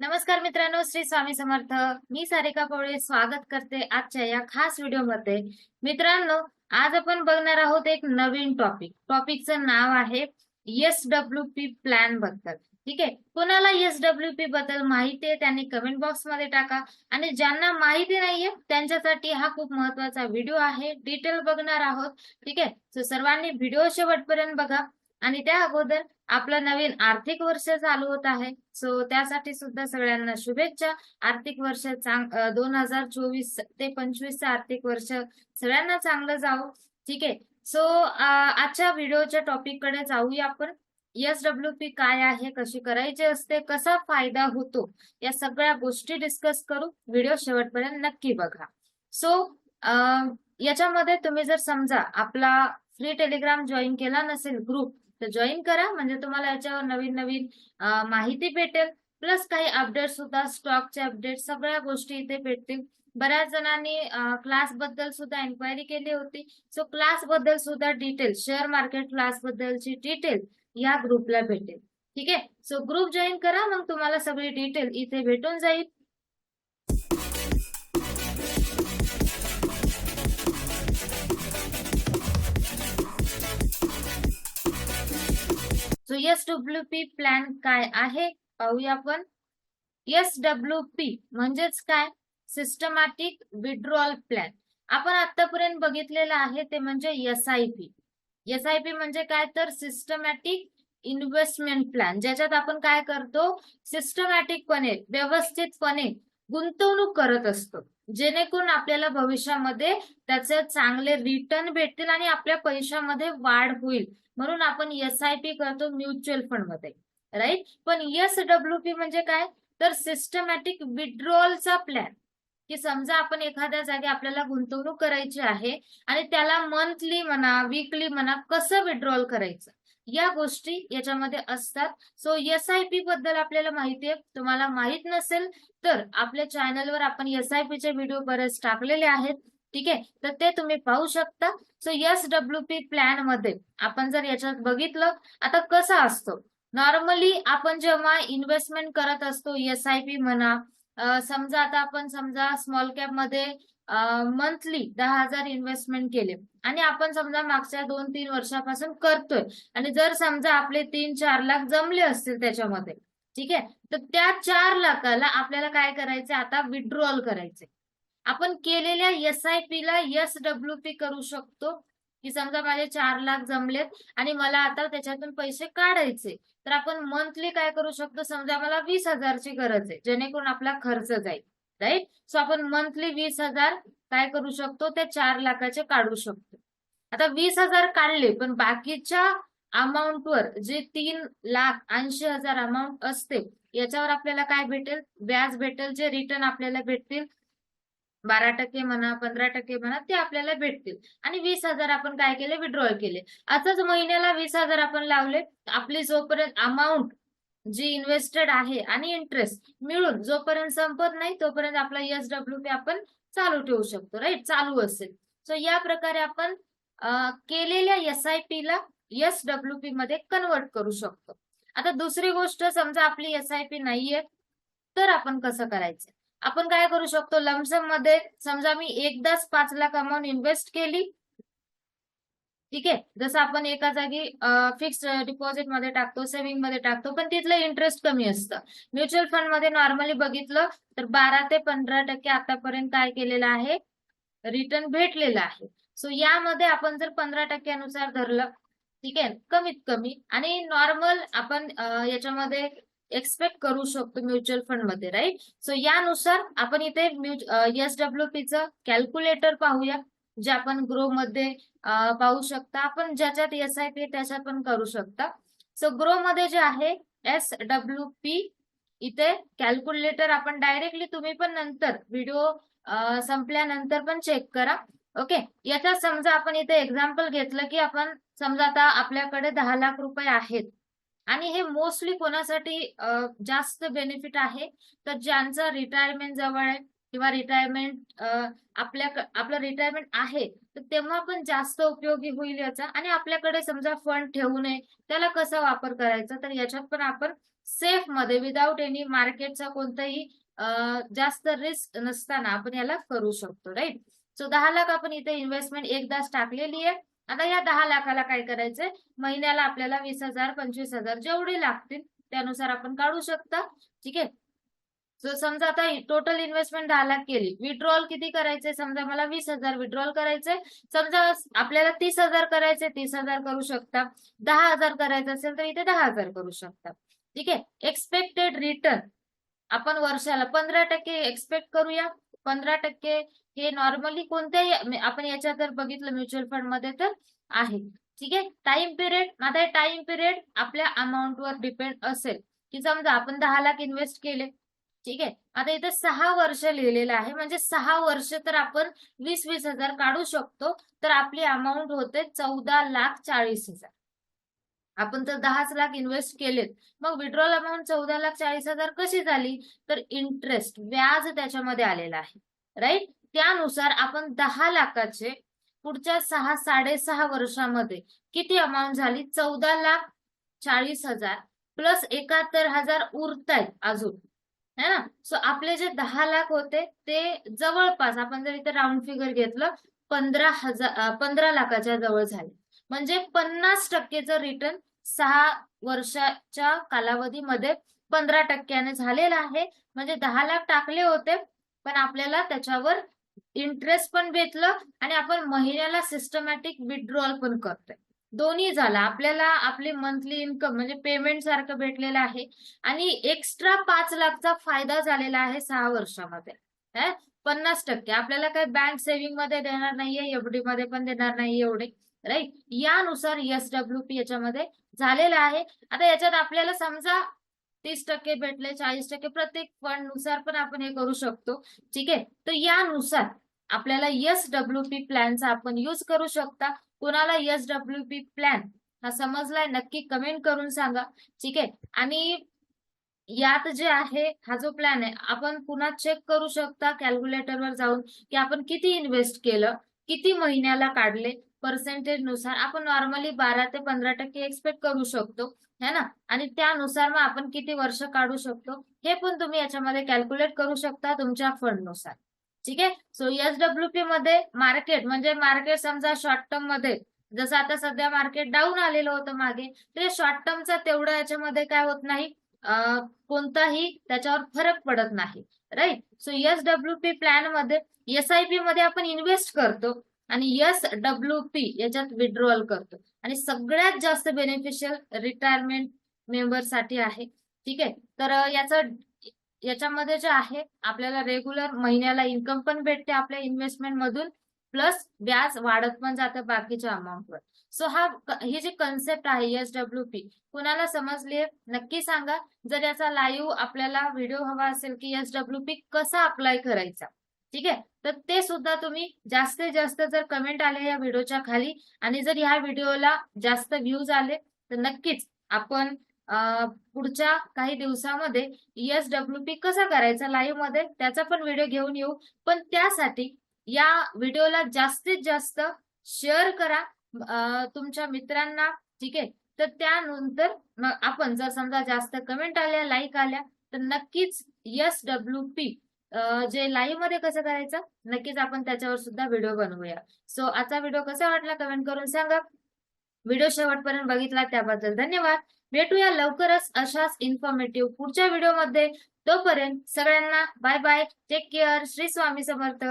नमस्कार मित्रांनो श्री स्वामी समर्थ. मी सारिका पवळे स्वागत करते आजच्या या खास व्हिडिओमध्ये. मित्रांनो आज आपण बघणार आहोत एक नवीन टॉपिक टॉपिकचं नाव आहे एस डब्ल्यू पी प्लॅनबद्दल. ठीक आहे? कोणाला एस डब्ल्यू पी बद्दल माहिती आहे त्यांनी कमेंट बॉक्समध्ये टाका. आणि ज्यांना माहिती नाहीये त्यांच्यासाठी हा खूप महत्त्वाचा व्हिडिओ आहे. डिटेल बघणार आहोत. ठीक आहे? सो सर्वांनी व्हिडिओ शेवटपर्यंत बघा. आणि त्या अगोदर आपलं नवीन आर्थिक वर्ष चालू होत आहे. सो त्यासाठी सुद्धा सगळ्यांना शुभेच्छा. आर्थिक वर्ष चांग दोन हजार चोवीस ते पंचवीसचं आर्थिक वर्ष सगळ्यांना चांगलं जावं. ठीक आहे? सो आजच्या व्हिडिओच्या टॉपिककडे जाऊया आपण. एस डब्ल्यू पी काय आहे कशी करायची असते कसा फायदा होतो या सगळ्या गोष्टी डिस्कस करू. व्हिडिओ शेवटपर्यंत नक्की बघा. सो याच्यामध्ये तुम्ही जर समजा आपला फ्री टेलिग्राम जॉईन केला नसेल ग्रुप तर जॉईन करा. म्हणजे तुम्हाला याच्यावर नवीन नवीन माहिती भेटेल. प्लस काही अपडेट सुद्धा स्टॉकचे अपडेट सगळ्या गोष्टी इथे भेटतील. बऱ्याच जणांनी क्लासबद्दल सुद्धा एन्क्वायरी केली होती. सो क्लासबद्दल सुद्धा डिटेल शेअर मार्केट क्लास बद्दलची डिटेल या ग्रुपला भेटेल. ठीक आहे? सो ग्रुप जॉईन करा. मग तुम्हाला सगळी डिटेल इथे भेटून जाईल. So S W P plan काय आहे? पाहूया आपण. एस डब्ल्यू पी म्हणजेच काय? सिस्टमॅटिक विड्रॉल प्लॅन आपण आतापर्यंत बघितलेलं आहे ते म्हणजे S I P S I P म्हणजे काय? तर सिस्टमॅटिक इन्व्हेस्टमेंट प्लॅन ज्याच्यात आपण काय करतो? सिस्टमॅटिकपणे व्यवस्थितपणे गुंतवणूक करत असतो. जेणेकरून आपल्याला भविष्यामध्ये त्याचे चांगले रिटर्न भेटतील आणि आपल्या पैशामध्ये वाढ होईल. म्हणून आपण एस आय पी करतो म्युच्युअल फंडमध्ये. राईट पण एस डब्ल्यू पी म्हणजे काय? तर सिस्टमॅटिक विड्रॉलचा प्लॅन की समजा आपण एखाद्या जागी आपल्याला गुंतवणूक करायची आहे आणि त्याला मंथली म्हणा वीकली म्हणा कसं विड्रॉल करायचं? या गोष्टी याच्यामध्ये असतात. सो एस आय पी बद्दल आपल्याला माहिती आहे. तुम्हाला माहीत नसेल तर आपल्या चॅनलवर आपण एस आय पीचे व्हिडिओ बरेच टाकलेले आहेत. ठीक आहे? तर ते तुम्ही पाहू शकता. सो एस डब्ल्यू पी प्लॅनमध्ये आपण जर याच्यात बघितलं आता कसा असतो? नॉर्मली आपण जेव्हा इन्व्हेस्टमेंट करत असतो एस आय पी म्हणा समजा आता आपण समजा स्मॉल कॅपमध्ये मंथली दहा हजार इन्व्हेस्टमेंट केले. आणि आपण समजा मागच्या दोन तीन वर्षापासून करतोय. आणि जर समजा आपले तीन चार लाख जमले असतील त्याच्यामध्ये ठीक आहे? तर त्या चार लाखाला आपल्याला काय करायचं आता विड्रॉल करायचे आपण केलेल्या एस आय पी ला एस डब्ल्यू पी करू शकतो. की समजा माझे चार लाख जमलेत आणि मला आता त्याच्यातून पैसे काढायचे. तर आपण मंथली काय करू शकतो? समजा मला वीस हजारची गरज आहे जेणेकरून आपला खर्च जाईल. राईट? सो आपण मंथली वीस हजार काय करू शकतो? ते चार लाखाचे काढू शकतो. आता वीस हजार काढले पण बाकीच्या अमाऊंटवर जे तीन लाख ऐंशी हजार अमाऊंट असते याच्यावर आपल्याला काय भेटेल? व्याज भेटेल जे रिटर्न आपल्याला भेटतील. बारा टक्के म्हणा पंधरा टक्के म्हणा ते आपल्याला भेटतील. आणि वीस हजार आपण काय केले? विड्रॉल केले. असंच महिन्याला वीस हजार आपण लावले. आपली जोपर्यंत अमाऊंट जी इन्व्हेस्टेड आहे आणि इंटरेस्ट मिळून जोपर्यंत संपत नाही तोपर्यंत आपला एस डब्ल्यू पी आपण चालू ठेवू शकतो राईट चालू असेल. सो या प्रकारे आपण केलेल्या एस आय पी ला एस डब्ल्यू पी मध्ये कन्वर्ट करू शकतो. आता दुसरी गोष्ट समजा आपली एस आय पी नाहीये तर आपण कसं करायचं? आपण काय करू शकतो? लमसममध्ये समजा मी एकदाच पाच लाख अमाऊंट इन्व्हेस्ट केली ठीक आहे? जसं आपण एका जागी फिक्स्ड डिपॉझिटमध्ये टाकतो सेव्हिंगमध्ये टाकतो पण तिथलं इंटरेस्ट कमी असतं. म्युच्युअल फंडमध्ये नॉर्मली बघितलं तर बारा ते पंधरा टक्के आतापर्यंत काय केलेलं आहे? रिटर्न भेटलेला आहे. सो यामध्ये आपण जर पंधरा टक्क्यानुसार धरलं ठीक आहे? कमीत कमी. आणि नॉर्मल आपण याच्यामध्ये एक्सपेक्ट करू शकतो म्युच्युअल फंडमध्ये राईट सो यानुसार आपण इथे एस डब्ल्यू पीचं कॅल्क्युलेटर पाहूया. जे आपण ग्रो मध्ये पाहू शकता. आपण ज्याच्यात एस आय पी त्याच्यात पण करू शकता. सो ग्रो मध्ये जे आहे एस डब्ल्यू पी इथे कॅल्क्युलेटर आपण डायरेक्टली तुम्ही पण नंतर व्हिडिओ संपल्यानंतर पण चेक करा. ओके याच्यात समजा आपण इथे एक्झाम्पल घेतलं की आपण समजा आता आपल्याकडे दहा लाख रुपये आहेत. आणि हे मोस्टली कोणासाठी जास्त बेनिफिट आहे? तर ज्यांचं रिटायरमेंट जवळ आहे किंवा रिटायरमेंट आपल्या आपलं रिटायरमेंट आहे तर तेव्हा पण जास्त उपयोगी होईल याचा. आणि आपल्याकडे समजा फंड ठेवू नये त्याला कसा वापर करायचा? तर याच्यात पण आपण सेफमध्ये विदाऊट एनी मार्केटचा कोणताही जास्त रिस्क नसताना आपण याला करू शकतो राईट सो दहा लाख आपण इथे इन्व्हेस्टमेंट एकदाच टाकलेली आहे आता या दहा लाखाला काय करायचंय? महिन्याला आपल्याला वीस हजार पंचवीस हजार जेवढे लागतील त्यानुसार आपण काढू शकता. ठीक आहे? जर समजा आता टोटल इन्व्हेस्टमेंट दहा लाख केली. विड्रॉल किती करायचे समजा मला वीस हजार विड्रॉल करायचे समजा आपल्याला तीस हजार करायचे तीस हजार करू शकता. दहा हजार करायचं असेल तर इथे दहा हजार करू शकता. ठीक आहे? एक्सपेक्टेड रिटर्न आपण वर्षाला पंधरा टक्के एक्सपेक्ट करूया. पंधरा टक्के हे नॉर्मली कोणत्याही आपण याच्यात जर बघितलं म्युच्युअल फंडमध्ये तर आहे. ठीक आहे? टाइम पिरियड आता टाइम पिरियड आपल्या अमाऊंटवर डिपेंड असेल. की समजा आपण दहा लाख इन्व्हेस्ट केले. ठीक आहे? आता इथे सहा वर्ष लिहिलेलं आहे. म्हणजे सहा वर्ष तर आपण वीस वीस हजार काढू शकतो. तर आपली अमाऊंट होते चौदा लाख चाळीस हजार. आपण तर दहाच लाख इन्व्हेस्ट केलेत. मग विड्रॉल अमाऊंट चौदा लाख चाळीस हजार कशी झाली? तर इंटरेस्ट व्याज त्याच्यामध्ये आलेला आहे. राईट त्यानुसार आपण दहा लाखाचे पुढच्या सहा साडेसहा वर्षामध्ये किती अमाऊंट झाली? चौदा लाख चाळीस हजार प्लस एकाहत्तर हजार उरतायत अजून. है ना? सो आपले जे दहा लाख होते ते जवळपास आपण जर इथे राऊंड फिगर घेतलं पंधरा हजार पंधरा लाखाच्या जवळ झाले. म्हणजे पन्नास टक्केचं रिटर्न सहा वर्षाच्या कालावधीमध्ये पंधरा टक्क्याने झालेला आहे. म्हणजे दहा लाख टाकले होते पण आपल्याला त्याच्यावर इंटरेस्ट पण भेटलं आणि आपण महिन्याला सिस्टमॅटिक विड्रॉल पण करतोय. दोन्ही झाला. आपल्याला आपली मंथली इन्कम म्हणजे पेमेंट सारखं भेटलेलं आहे. आणि एक्स्ट्रा पाच लाखचा फायदा झालेला आहे सहा वर्षामध्ये. पन्नास टक्के. आपल्याला काही बँक सेव्हिंगमध्ये देणार नाहीये एफडी मध्ये पण देणार नाही एवढे. राईट यानुसार एस डब्ल्यू पी याच्यामध्ये झालेलं आहे. आता याच्यात आपल्याला समजा तीस टक्के भेटले चाळीस टक्के प्रत्येक फंडनुसार पण आपण हे करू शकतो. ठीक आहे? तर यानुसार आपल्याला एस डब्ल्यू पी प्लॅनचा आपण युज करू शकता. कुणाला एस डब्ल्यू पी प्लॅन हा समजलाय नक्की कमेंट करून सांगा. ठीक आहे? आणि यात जे आहे हा जो प्लॅन आहे आपण पुन्हा चेक करू शकता कॅल्क्युलेटरवर जाऊन की आपण किती इन्व्हेस्ट केलं किती महिन्याला काढले पर्सेंटेजनुसार. आपण नॉर्मली बारा ते पंधरा टक्के एक्सपेक्ट करू शकतो है ना? आणि त्यानुसार मग आपण किती वर्ष काढू शकतो हे पण तुम्ही याच्यामध्ये कॅल्क्युलेट करू शकता तुमच्या फंडनुसार. ठीक आहे? सो एस डब्ल्यू पी मध्ये मार्केट म्हणजे मार्केट समजा शॉर्ट टर्ममध्ये जसं आता सध्या मार्केट डाऊन आलेलं होतं मागे ते शॉर्ट टर्मचा तेवढं याच्यामध्ये काय होत नाही. कोणताही त्याच्यावर फरक पडत नाही. Right so S W P प्लॅनमध्ये एस आय पी मध्ये आपण इन्व्हेस्ट करतो आणि एस डब्ल्यू पी याच्यात विड्रॉल करतो. आणि सगळ्यात जास्त बेनिफिशियल रिटायरमेंट मेंबरसाठी आहे. ठीक आहे? तर याचं याच्यामध्ये जे आहे आपल्याला रेग्युलर महिन्याला इन्कम पण भेटते आपल्या इन्व्हेस्टमेंट मधून प्लस व्याज वाढत पण जातं बाकीच्या अमाऊंटवर सो हा ही जी कन्सेप्ट आहे एस डब्ल्यू पी कुणाला समजली नक्की सांगा. जर याचा लाईव्ह आपल्याला व्हिडिओ हवा असेल की एस डब्ल्यू पी कसा अप्लाय करायचा? ठीक आहे? तर ते सुद्धा तुम्ही जास्तीत जास्त जर कमेंट आले या व्हिडिओच्या खाली आणि जर ह्या व्हिडिओला जास्त व्ह्यूज आले तर नक्कीच आपण पुढच्या काही दिवसामध्ये एस डब्ल्यू पी कसा करायचा लाईव्हमध्ये त्याचा पण व्हिडिओ घेऊन येऊ. पण त्यासाठी या व्हिडिओला जास्तीत जास्त शेअर करा. तुमच्या मित्रांना ठीक आहे? तर त्यानंतर आपण जर समजा जास्त कमेंट आल्या लाईक आल्या तर नक्कीच एस डब्ल्यू पी जे लाईव्हमध्ये कसं करायचं नक्कीच आपण त्याच्यावर सुद्धा व्हिडिओ बनवूया. सो आजचा व्हिडिओ कसा वाटला कमेंट करून सांगा. व्हिडिओ शेवटपर्यंत बघितला त्याबद्दल धन्यवाद. भेटूया लवकरच अशाच इन्फॉर्मेटिव्ह पुढच्या व्हिडिओमध्ये. तोपर्यंत सगळ्यांना bye bye take care Shri Swami Samarth.